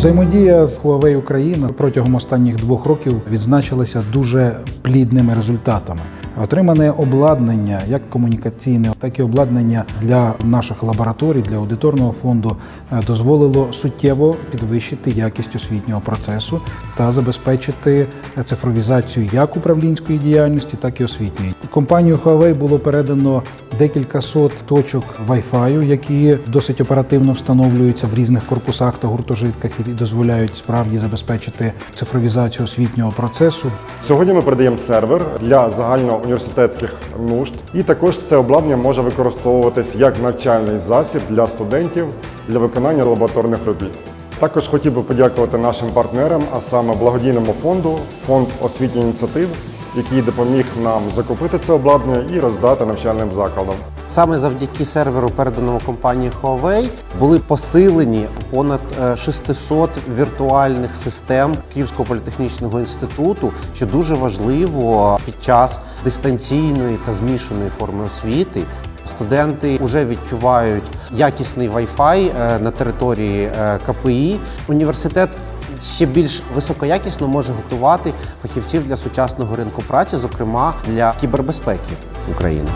Взаємодія з Huawei Україна протягом останніх двох років відзначилася дуже плідними результатами. Отримане обладнання, як комунікаційне, так і обладнання для наших лабораторій, для аудиторного фонду, е, дозволило суттєво підвищити якість освітнього процесу та забезпечити е, цифровізацію як управлінської діяльності, так і освітньої. Компанію Huawei було передано декілька сот точок Wi-Fi, які досить оперативно встановлюються в різних корпусах та гуртожитках і дозволяють справді забезпечити цифровізацію освітнього процесу. Сьогодні ми передаємо сервер для загальноуніверситетських нужд, і також це обладнання може використовуватись як навчальний засіб для студентів для виконання лабораторних робіт. Також хотів би подякувати нашим партнерам, а саме благодійному фонду, фонд освітніх ініціатив, який допоміг нам закупити це обладнання і роздати навчальним закладам. Саме завдяки серверу, переданому компанією Huawei, були посилені понад е, 600 віртуальних систем Київського політехнічного інституту, що дуже важливо під час дистанційної та змішаної форми освіти. Студенти вже відчувають якісний Wi-Fi е, на території е, КПІ. Університет ще більш високоякісно може готувати фахівців для сучасного ринку праці, зокрема для кібербезпеки України.